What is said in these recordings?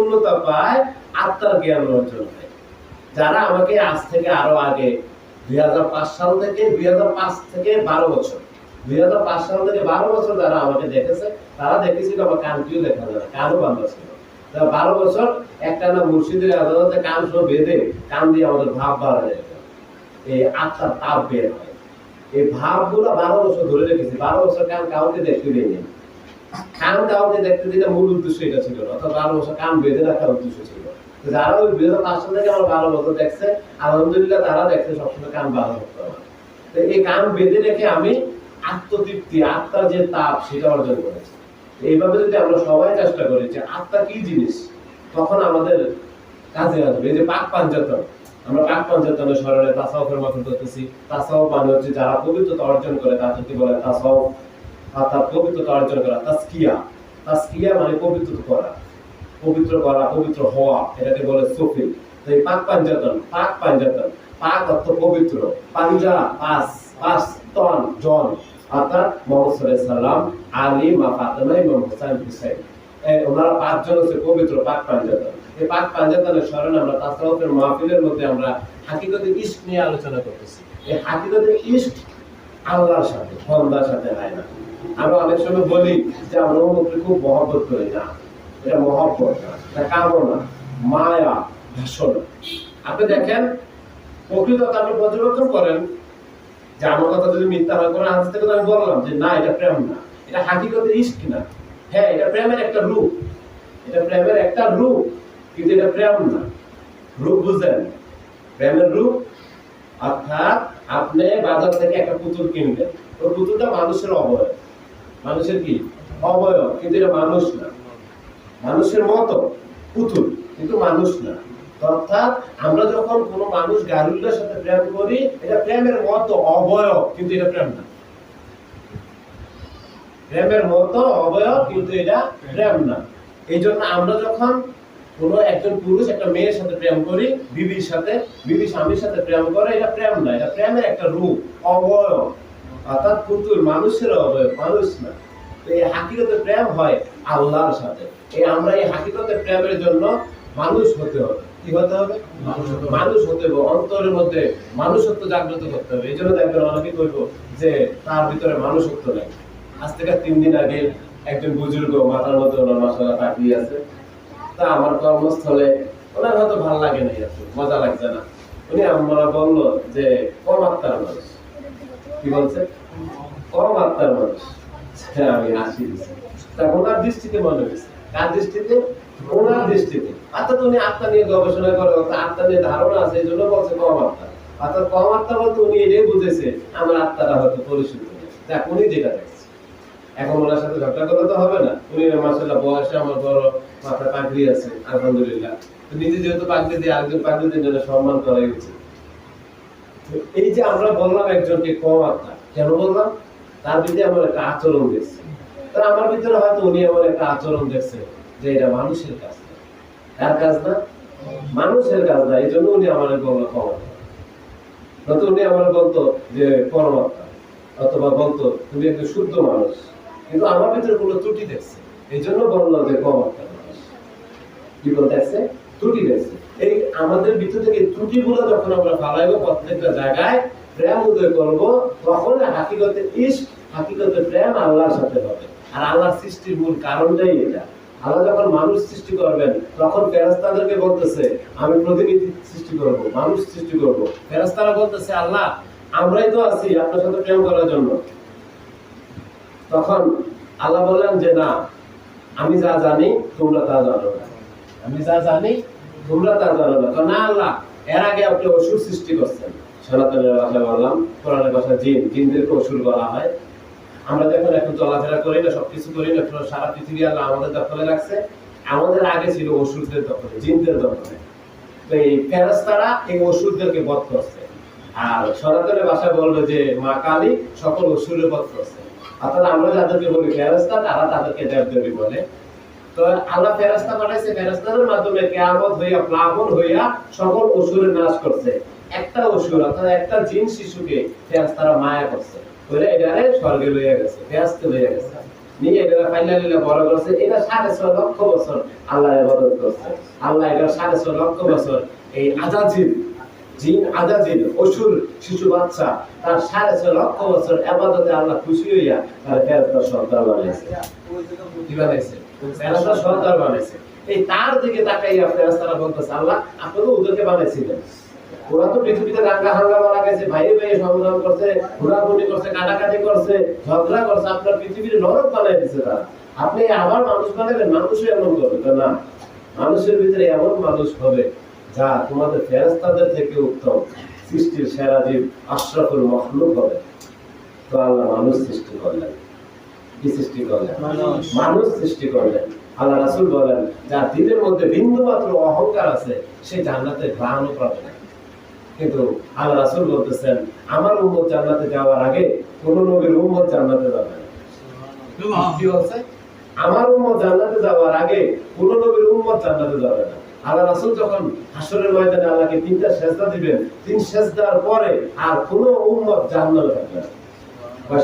পূর্ণতা পায়, আত্মার জ্ঞান অর্জন যারা আমাকে আজ থেকে আরও আগে, দুই সাল থেকে, দুই থেকে বারো বছর, দুই সাল থেকে বারো বছর যারা আমাকে দেখেছে, তারা দেখেছিল আমার কানটিও দেখা যায় কানও বান্ধা ছিল বারো বছর একটা না মুর্শিদের আদালতে কান সব বেঁধে কান দিয়ে আমাদের ভাব বাড়া যায় এই আত্মার তাপ বের হয়। এই ভাবগুলো বারো বছর ধরে রেখেছি। বারো বছর কান কাউকে দেখতে দিইনি কাউকে দেখতে দিলে মূল উদ্দেশ্য এটা ছিল অর্থাৎ বারো বছর কান বেঁধে রাখার উদ্দেশ্য ছিল। যারা ওই থেকে আমার বারো বছর দেখছে, আলহামদুলিল্লাহ তারা দেখছে সবসময় কান বারো হবে। তো এই কান বেঁধে রেখে আমি আত্মতৃপ্তি আত্মার যে তাপ সেটা অর্জন করেছি। এইভাবে যদি আমরা সবাই চেষ্টা করি যে আত্মা কি জিনিস, তখন আমাদের কাজে আসবে। এই যে পাক পাঞ্জাতন, আমরা পাক পাঞ্জাতনের স্মরণে তাসাউফের মতন করতেছি। তাসাউফ মানে হচ্ছে যারা পবিত্রতা অর্জন করে, তাদেরকে বলে তাসাউফ। অর্থাৎ পবিত্রতা অর্জন করা তাস্কিয়া তাস্কিয়া মানে পবিত্র করা। পবিত্র করা, পবিত্র হওয়া, এটাকে বলে সুফি। তো এই পাক পাঞ্জাতন পাক পাঞ্জাতন। পাক অর্থ পবিত্র। পাঞ্জা পাস পাস তন, জন। অর্থাৎ আলী, মা ফাতেমা ওনারা পাঁচজন হচ্ছে পবিত্র পাক পাঞ্জাতন। এই পাক পাঞ্জাতনের স্মরণে আমরা তাসাউফের মাহফিলের মধ্যে আমরা হাকিকতে ইস্ট নিয়ে আলোচনা করতেছি। এই হাকিকতে ইস্ট আল্লাহর সাথে, বন্দার সাথে হয় না। আমরা অনেক সময় বলি যে আমরা অমুককে খুব মহব্বত করি না। এটা মহব্বত না কামনা, মায়া, ভাষণা। আপনি দেখেন প্রকৃততা আপনি পর্যবেক্ষণ করেন যে আমার কথা যদি মিথ্যা হয় কোন আজ থেকে আমি বললাম যে না, এটা প্রেম না। এটা হাকিকতে ইস্ক না। হ্যাঁ এটা প্রেমের একটা রূপ। এটা প্রেমের একটা রূপ, কিন্তু এটা প্রেম না। রূপ বুঝলেন প্রেমের রূপ, অর্থাৎ আপনি বাজার থেকে একটা পুতুল কিনবেন ওই পুতুলটা মানুষের অবয়ব। মানুষের কি? অবয়ব। কিন্তু এটা মানুষ না। মানুষের মতো, পুতুল। কিন্তু মানুষ না। অর্থাৎ আমরা যখন কোনো মানুষ গারুল্লার সাথে প্রেম করি, এটা প্রেমের মতো অবয়ব, কিন্তু এটা প্রেম না। প্রেমের মতো অবয়ব, কিন্তু এটা প্রেম না। এই জন্য আমরা যখন কোনো একজন পুরুষ, একটা মেয়ের সাথে প্রেম করি, বিবির সাথে, বিবি স্বামীর সাথে প্রেম করে, এটা প্রেম না। এটা প্রেমের একটা রূপ, অবয়ব। অর্থাৎ পুতুল মানুষের অবয়ব মানুষ না। তো এই হাকিকতে প্রেম হয় আল্লাহর সাথে। এই আমরা এই হাকিকতে প্রেমের জন্য মানুষ হতে হবে। কি হতে হবে? মানুষ হতে হবে। অন্তরের মধ্যে মানুষত্ব জাগ্রত করতে হবে। এই জন্য দেখবেন যে তার ভিতরে মানুষত্ব নেই। আজ থেকে তিন দিন আগে একজন বুজুর্গ মাথার মধ্যে ওনার মশলা তাকিয়ে আছে। তা আমার কর্মস্থলে ওনার হয়তো ভালো লাগে না মজা লাগছে না। উনি আমরা বলল যে কম আত্মার মানুষ। কি বলছে? কম আত্মার মানুষ আমি হাসি দিচ্ছি তা ওনার দৃষ্টিতে মনে হয়েছে। কার দৃষ্টিতে? ওনার দৃষ্টিতে। অর্থাৎ উনি আত্মা নিয়ে গবেষণা করে, অর্থাৎ আত্মা নিয়ে ধারণা আছে, এই জন্য বলছে আত্মা অর্থাৎ আত্মা বলতে উনি এটাই বুঝেছে, আমার আত্মাটা হয়তো পরিশুদ্ধ দেখ, উনি যেটা দেখছে। এখন ওনার সাথে ঝগড়া করলে তো হবে না। উনি মাসাল্লাহ বয়সে আমার বড় মাথা পাগড়ি আছে, আলহামদুলিল্লাহ। নিজে যেহেতু পাগড়ি দিয়ে আরেকজন পাগড়ি দিয়ে সম্মান করাই উচিত। এই যে আমরা বললাম একজনকে কম আত্মা কেন বললাম? তার ভিতরে আমার একটা আচরণ দেখছে। তার আমার ভিতরে হয়তো উনি আমার একটা আচরণ দেখছে যে এটা মানুষের কাজ কার কাজ না? মানুষের কাজ না এই জন্য উনি আমার বলল কম আত্মা নয়তো উনি আমার বলতো যে পরমাত্মা অথবা বলতো, তুমি একটু শুদ্ধ মানুষ। কিন্তু আমার ভিতরে কোনো ত্রুটি দেখছে। এই জন্য বলল যে কম একটা মানুষ। কি বলতে ত্রুটি দেখছে। এই আমাদের ভিতর থেকে ত্রুটিগুলো যখন আমরা ফালাইবো প্রত্যেকটা জায়গায়, প্রেম উদয় করব তখন হাকিগতে ইস্ক হাকিগতে প্রেম আল্লাহর সাথে হবে। আর আল্লাহ সৃষ্টির মূল কারণটাই এটা। আল্লাহ যখন মানুষ সৃষ্টি করবেন, তখন ফেরেস্তাদেরকে বলতেছে, আমি প্রতিনিধি সৃষ্টি করব, মানুষ সৃষ্টি করব। ফেরেস্তারা বলতেছে, আল্লাহ, আমরাই তো আছি আপনার সাথে প্রেম করার জন্য। তখন আল্লাহ বললেন যে, না, আমি যা জানি তোমরা তা জানো না। আমি যা জানি তোমরা তা না আল্লাহ, এর আগে আপনি অসুর সৃষ্টি করছেন। সনাতনের বললাম, কোরআনের ভাষা জিন, জিনদেরকে অসুর বলা হয়। আমরা যখন এখন চলাফেরা করি না, সবকিছু করি না সারা পৃথিবী আল্লাহ আমাদের দখলে রাখছে। আমাদের আগে ছিল অসুরদের দখলে, জিনদের দখলে। তো এই ফেরেস্তারা এই অসুরদেরকে বধ করছে। আর সনাতনের ভাষায় বলবে যে, মা কালী সকল অসুরের বধ করছে। অর্থাৎ আমরা যাদেরকে বলি ফেরেস্তা তারা তাদেরকে দেবদেবী বলে। তো আল্লাহ পাঠাইছে মাধ্যমে হইয়া, প্লাবন হইয়া সকল নাশ করছে। একটা অসুর অর্থাৎ একটা জিন শিশুকে মায়া করছে। বলে স্বর্গে লইয়া গেছে লইয়া গেছে। নিয়ে বড় করছে। এটা সাড়ে ছয় লক্ষ বছর আল্লাহ করছে। আল্লাহ সাড়ে ছয় লক্ষ বছর এই জিন অসুর শিশু বাচ্চা, তার সাড়ে ছয় লক্ষ বছর আবাদতে আল্লাহ খুশি হইয়া তার সর্দার বানাইছে। কি বানাইছে? বানাইছে। এই তার দিকে তাকাইয়া বলতেছে, আল্লাহ আপনি ওদেরকে বানাইছিলেন। ওরা তো পৃথিবীতে দাঙ্গা ভাইয়ে সংগ্রাম করছে, ঘোরাঘুরি করছে, কাটাকাটি করছে, ঝগড়া করছে, আপনার পৃথিবীর নরক বানাই তারা। আপনি আবার মানুষ বানাবেন? মানুষও এমন করবে না? মানুষের ভিতরে এমন মানুষ হবে যা তোমাদের ফেরেস্তাদের থেকে উত্তম। সৃষ্টির সেরা জীব আশরাফুল মখলুক হবে। তো আল্লাহ মানুষ সৃষ্টি করলেন। কি সৃষ্টি করলেন? মানুষ। সৃষ্টি করলেন। আল্লাহ রাসূল বলেন যার দিলের মধ্যে বিন্দু মাত্র অহংকার আছে সে জান্নাতে পাবে না। কিন্তু আল্লাহ রাসূল বলতেছেন আমার উম্মত জান্নাতে যাওয়ার আগে কোন নবীর উম্মত জান্নাতে যাবে না। কি বলছে? আমার উম্মত জান্নাতে যাওয়ার আগে কোন নবীর উম্মত জান্নাতে যাবে না। আল্লাহ রাসূল যখন হাসরের ময়দানে আল্লাহকে তিনটা সেজদা দিবেন তিন সেজদার পরে আর কোন উম্মত জান্নাতে থাকবে না। মানে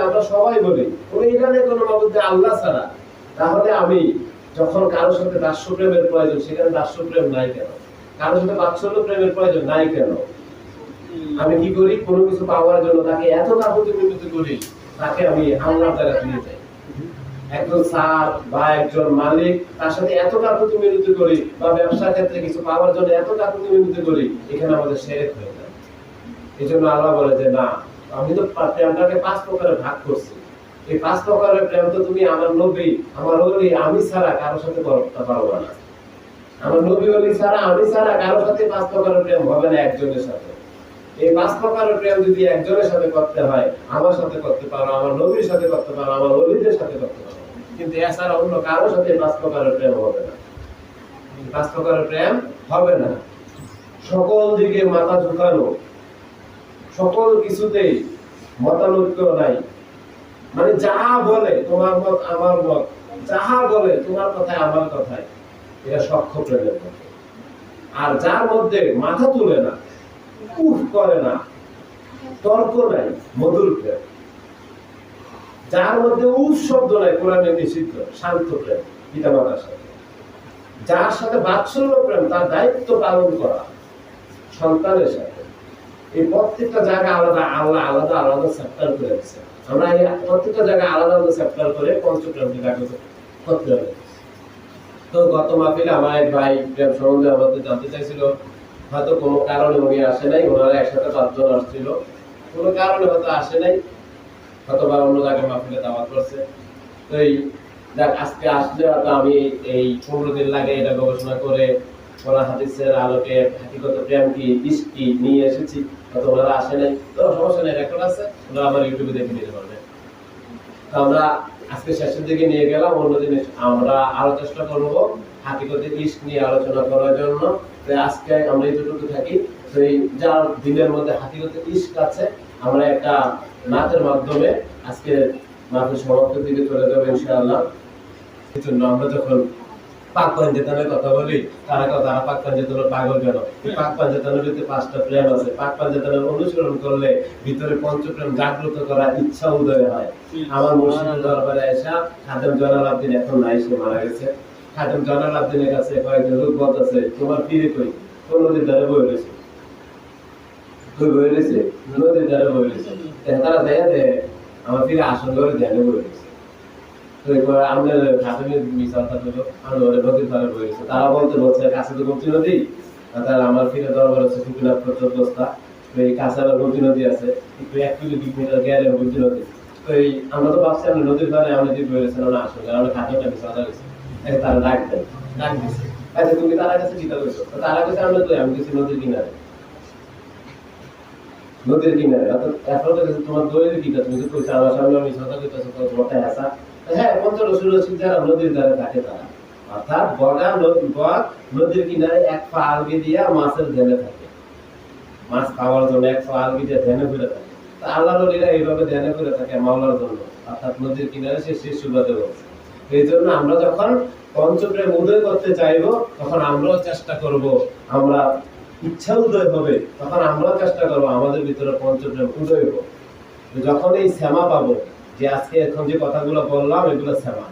আমার সবাই বলি, কোন এখানে কোনো আল্লাহ ছাড়া। তাহলে আমি যখন কারোর সাথে দাস্য প্রেমের প্রয়োজন, সেখানে দাস্য প্রেম নাই কেন? কারোর সাথে বাৎসল্য প্রেমের প্রয়োজন নাই কেন? আমি কি করি? কোনো কিছু পাওয়ার জন্য তাকে এত কাকুতি মিনতি করি, তাকে আমি আল্লাহ দ্বারা দিয়ে যাই। একজন স্যার বা একজন মালিক তার সাথে এত কাকুতি মিনতি করি বা ব্যবসার ক্ষেত্রে কিছু পাওয়ার জন্য এত কাকুতি মিনতি করি, এখানে আমাদের শেরেক হয়ে যায়। এই জন্য আল্লাহ বলে যে, না, আমি তো প্রেমটাকে পাঁচ প্রকারে ভাগ করছি। এই পাঁচ প্রকারের প্রেম তো তুমি আমার নবী, আমার ওলি আমি ছাড়া কারোর সাথে করতে পারব না। আমার নবী ওলি ছাড়া, আমি ছাড়া কারোর সাথে পাঁচ প্রকারের প্রেম হবে না একজনের সাথে। এই পাঁচ প্রকারের প্রেম যদি একজনের সাথে করতে হয়, আমার সাথে করতে পারো, আমার নবীর সাথে করতে পারো, আমার অলিদের সাথে করতে পারো। কিন্তু এছাড়া অন্য কারোর সাথে পাঁচ প্রকারের প্রেম হবে না। পাঁচ প্রকারের প্রেম হবে না। সকল দিকে মাথা ঝুঁকানো, সকল কিছুতেই মতানৈক্য নাই। মানে যাহা বলে তোমার মত, আমার মত যাহা বলে তোমার কথায় আমার কথায়, এটা সক্ষ প্রেমের আর যার মধ্যে মাথা তুলে না উফ করে না। তর্ক নাই, মধুর প্রেম। যার মধ্যে উফ শব্দ নাই কোরআনে নিষিদ্ধ, শান্ত প্রেম, পিতা মাতার সাথে। যার সাথে বাৎসল্য প্রেম, তার দায়িত্ব পালন করা, সন্তানের সাথে। এই প্রত্যেকটা জায়গা আলাদা, আল্লাহ আলাদা আলাদা চ্যাপ্টার করে দিচ্ছে আমরা এই প্রত্যেকটা জায়গায় আলাদা আলাদা চ্যাপ্টার করে পঞ্চপ্রেমকে কাগজ করতে হবে। তো গত মাহফিলে আমার এক ভাই প্রেম সম্বন্ধে আমাদের জানতে চাইছিল। হয়তো কোনো কারণে উনি আসে নাই, ওনারা একসাথে পাঁচজন আসছিল। কোনো কারণে হয়তো আসে নাই হয়তো বা অন্য জায়গায় মাহফিলে দাওয়াত করছে। তো এই দেখ, আজকে আসলে হয়তো আমি এই পনেরো দিন লাগে এটা গবেষণা করে কোরআন হাদিসের আলোকে হাকিগত প্রেম কি কি নিয়ে এসেছি, হয়তো ওনারা আসে নাই। তো সমস্যা নেই রেকর্ড আছে, ওনারা আমার ইউটিউবে দেখে নিতে পারবে। তো আমরা আজকে শেষের দিকে নিয়ে গেলাম অন্য অন্যদিন আমরা আরও চেষ্টা করব। হাকিগতে ইস নিয়ে আলোচনা করার জন্য। আজকে আমরা এইটুকু থাকি। তো এই যার দিনের মধ্যে হাকিগতে ইস্ক আছে আমরা একটা নাচের মাধ্যমে আজকে নাচের সমাপ্তির দিকে চলে যাব ইনশাআল্লাহ। জন্য আমরা যখন পাক পাঞ্জেতানের কথা বলি তারা তারা পাক পাঞ্জেতানের পাগল কেন? পাক পাঞ্জেতানের ভিতরে পাঁচটা প্রেম আছে। পাক পাঞ্জেতানের অনুসরণ করলে ভিতরে পঞ্চপ্রেম জাগ্রত করার ইচ্ছা উদয় হয়। আমার মুর্শিদের দরবারে এসা খাদেম জয়নাল আব্দিন এখন নাই সে মারা গেছে। খাদেম জয়নাল আব্দিনের কাছে কয়েকজন রূপবত আছে, তোমার ফিরে কই? কোন নদীর ধারে বয়ে রয়েছে? কই বয়ে রয়েছে? নদীর ধারে বয়ে রয়েছে। তারা দেয়া দে আমার ফিরে আসন করে ধ্যানে বয়ে রয়েছে। আমরা কাছে নদী আমার নদী আছে নদী। আমরা তো ভাবছি, আমরা নদীর ধারে, আমরা যে রয়েছে না আসলে আমরা এখন আচ্ছা নদীর কিনারে। অর্থাৎ হ্যাঁ বগা নদী বগ নদীর কিনারে এক পা আলগি দিয়া মাছের ধ্যানে থাকে। মাছ খাওয়ার জন্য এক পা আলগি দিয়ে ধ্যানে ফিরে থাকে। তা আল্লাহর এইভাবে ধ্যান করে থাকে, মাওলার জন্য। অর্থাৎ নদীর কিনারে সে শেষ সুবাদে বলছে। এই জন্য আমরা যখন পঞ্চপ্রেম উদয় করতে চাইব, তখন আমরাও চেষ্টা করব আমরা ইচ্ছা উদয় হবে, তখন আমরাও চেষ্টা করব আমাদের ভিতরে পঞ্চপ্রেম উদয় হোক। যখন এই শ্যামা পাবো, যে আজকে এখন যে কথাগুলো বললাম, এগুলো শ্যামা।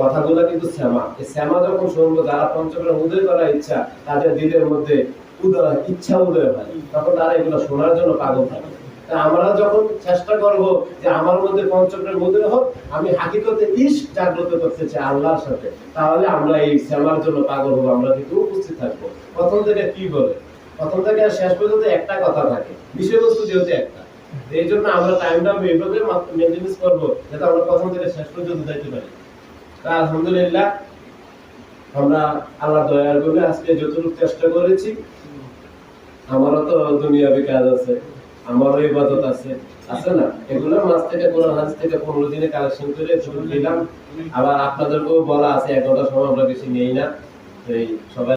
কথাগুলো কিন্তু শ্যামা। এই শ্যামা যখন শুনব, যারা পঞ্চপ্রেম উদয় করার ইচ্ছা, তাদের দিলের মধ্যে উদয় ইচ্ছা উদয় হয়। তখন তারা এগুলো শোনার জন্য পাগল থাকে। আমরা যখন চেষ্টা করব যে আমার মধ্যে পঞ্চপ্রেম উদয় হোক, আমি হাকিকতে ইস জাগ্রত করতে চাই আল্লাহর সাথে, তাহলে আমরা এই শ্যামার জন্য পাগল হব, আমরা কিন্তু উপস্থিত থাকব। প্রথম থেকে কি বলে? প্রথম থেকে শেষ পর্যন্ত একটা কথা থাকে, বিষয়বস্তু যেহেতু একটা। এই জন্য আমরা টাইমটা এইভাবে মেনটেন্স করব, যাতে আমরা প্রথম থেকে শেষ পর্যন্ত যাইতে পারি। তা আলহামদুলিল্লাহ, আমরা আল্লাহ দয়ার করে আজকে যতটুকু চেষ্টা করেছি, আমারও তো দুনিয়াবি কাজ আছে। আমারও ইবাদত আছে। আছে না? এগুলোর মাঝ থেকে কোনো হাজ থেকে পনেরো দিনে কালেকশন করে দিলাম। আবার আপনাদেরকেও বলা আছে এক ঘণ্টার সময় আমরা বেশি নেই না। এই সবাই